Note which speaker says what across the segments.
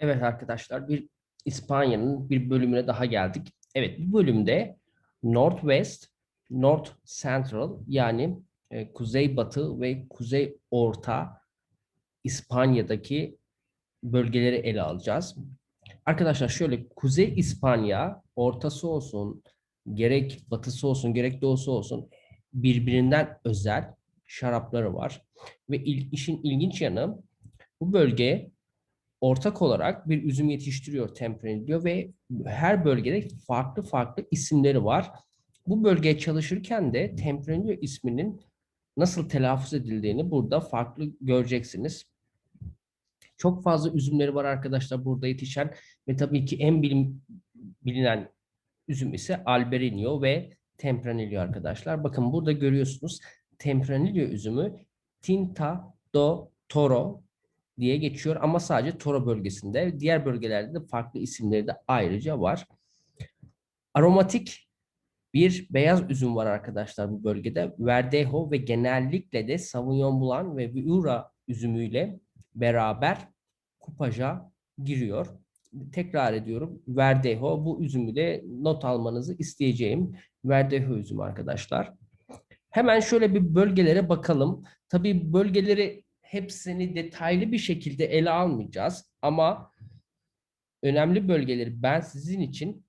Speaker 1: Evet arkadaşlar bir İspanya'nın bir bölümüne daha geldik. Evet bu bölümde Northwest, North Central yani e, Kuzeybatı ve Kuzey Orta İspanya'daki bölgeleri ele alacağız. Arkadaşlar şöyle Kuzey İspanya ortası olsun, gerek batısı olsun, gerek doğusu olsun birbirinden özel şarapları var. Ve il, işin ilginç yanı bu bölge ortak olarak bir üzüm yetiştiriyor Tempranillo ve her bölgede farklı farklı isimleri var. Bu bölgeye çalışırken de Tempranillo isminin nasıl telaffuz edildiğini burada farklı göreceksiniz. Çok fazla üzümleri var arkadaşlar burada yetişen ve tabii ki en bilim, bilinen üzüm ise Albarino ve Tempranillo arkadaşlar. Bakın burada görüyorsunuz Tempranillo üzümü Tinta do Toro diye geçiyor ama sadece Toro bölgesinde. Diğer bölgelerde de farklı isimleri de ayrıca var. Aromatik bir beyaz üzüm var arkadaşlar bu bölgede. Verdejo ve genellikle de Sauvignon Blanc ve Viura üzümüyle beraber kupaja giriyor. Tekrar ediyorum. Verdejo bu üzümü de not almanızı isteyeceğim. Verdejo üzümü arkadaşlar. Hemen şöyle bir bölgelere bakalım. Tabii bölgeleri hepsini detaylı bir şekilde ele almayacağız ama önemli bölgeleri ben sizin için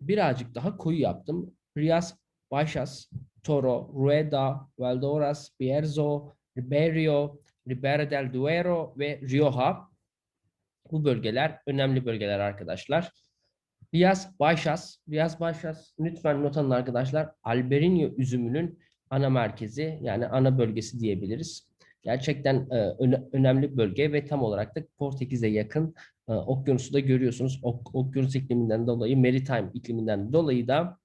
Speaker 1: birazcık daha koyu yaptım. Rias, Baixas, Toro, Rueda, Valdoras, Bierzo, Ribeiro, Ribera del Duero ve Rioja. Bu bölgeler önemli bölgeler arkadaşlar. Rias Baixas, Rias Baixas lütfen not alın arkadaşlar. Albarino üzümünün ana merkezi yani ana bölgesi diyebiliriz. Gerçekten e, öne, önemli bölge ve tam olarak da Portekiz'e yakın e, okyanusu da görüyorsunuz. Ok, okyanus ikliminden dolayı, maritime ikliminden dolayı da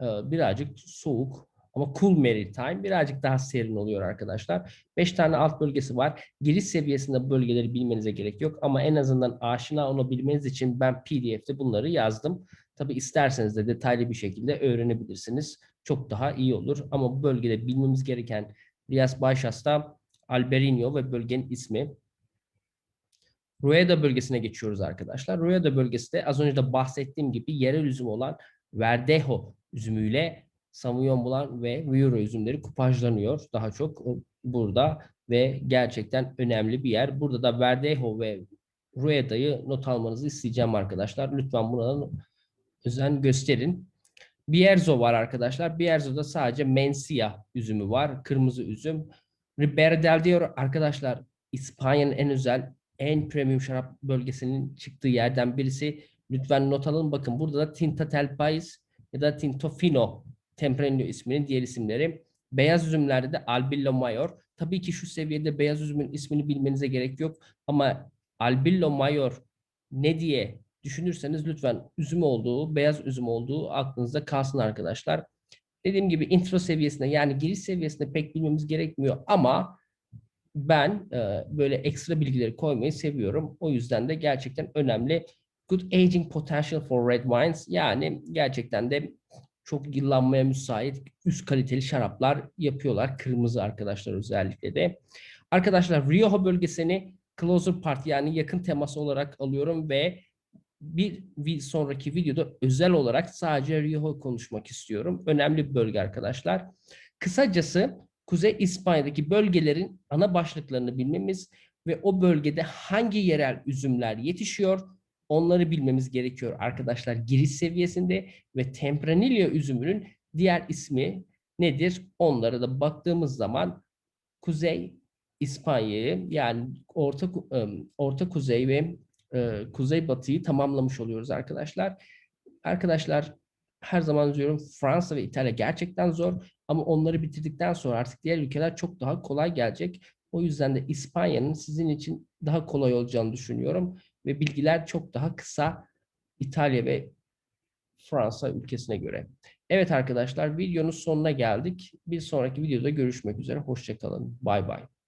Speaker 1: e, birazcık soğuk ama cool maritime birazcık daha serin oluyor arkadaşlar. 5 tane alt bölgesi var. Giriş seviyesinde bölgeleri bilmenize gerek yok ama en azından aşina olabilmeniz için ben PDF'de bunları yazdım. Tabi isterseniz de detaylı bir şekilde öğrenebilirsiniz. Çok daha iyi olur. Ama bu bölgede bilmemiz gereken Rias Baixas'ta Albarino ve bölgenin ismi. Rueda bölgesine geçiyoruz arkadaşlar. Rueda bölgesi de az önce de bahsettiğim gibi yerel üzüm olan Verdejo üzümüyle Sauvignon Blanc ve Viura üzümleri kupajlanıyor daha çok burada ve gerçekten önemli bir yer. Burada da Verdejo ve Rueda'yı not almanızı isteyeceğim arkadaşlar. Lütfen buna özen gösterin. Bierzo var arkadaşlar. Bierzo'da sadece Mencia üzümü var. Kırmızı üzüm. Ribera del Duero arkadaşlar İspanya'nın en özel, en premium şarap bölgesinin çıktığı yerden birisi. Lütfen not alın. Bakın burada da Tinta Tel Pais ya da Tinto Fino Tempranillo isminin diğer isimleri. Beyaz üzümlerde de Albillo Mayor. Tabii ki şu seviyede beyaz üzümün ismini bilmenize gerek yok. Ama Albillo Mayor ne diye düşünürseniz lütfen üzüm olduğu, beyaz üzüm olduğu aklınızda kalsın arkadaşlar. Dediğim gibi intro seviyesinde yani giriş seviyesinde pek bilmemiz gerekmiyor ama ben e, böyle ekstra bilgileri koymayı seviyorum. O yüzden de gerçekten önemli. Good aging potential for red wines yani gerçekten de çok yıllanmaya müsait üst kaliteli şaraplar yapıyorlar. Kırmızı arkadaşlar özellikle de. Arkadaşlar Rioja bölgesini closer part yani yakın temas olarak alıyorum ve bir sonraki videoda özel olarak sadece Rioja konuşmak istiyorum. Önemli bir bölge arkadaşlar. Kısacası Kuzey İspanya'daki bölgelerin ana başlıklarını bilmemiz ve o bölgede hangi yerel üzümler yetişiyor onları bilmemiz gerekiyor arkadaşlar giriş seviyesinde ve Tempranillo üzümünün diğer ismi nedir? Onlara da baktığımız zaman Kuzey İspanya'yı yani Orta Orta Kuzey ve e, Kuzeybatı'yı tamamlamış oluyoruz arkadaşlar. Arkadaşlar her zaman diyorum Fransa ve İtalya gerçekten zor ama onları bitirdikten sonra artık diğer ülkeler çok daha kolay gelecek. O yüzden de İspanya'nın sizin için daha kolay olacağını düşünüyorum ve bilgiler çok daha kısa İtalya ve Fransa ülkesine göre. Evet arkadaşlar videonun sonuna geldik. Bir sonraki videoda görüşmek üzere. Hoşçakalın. Bay bay.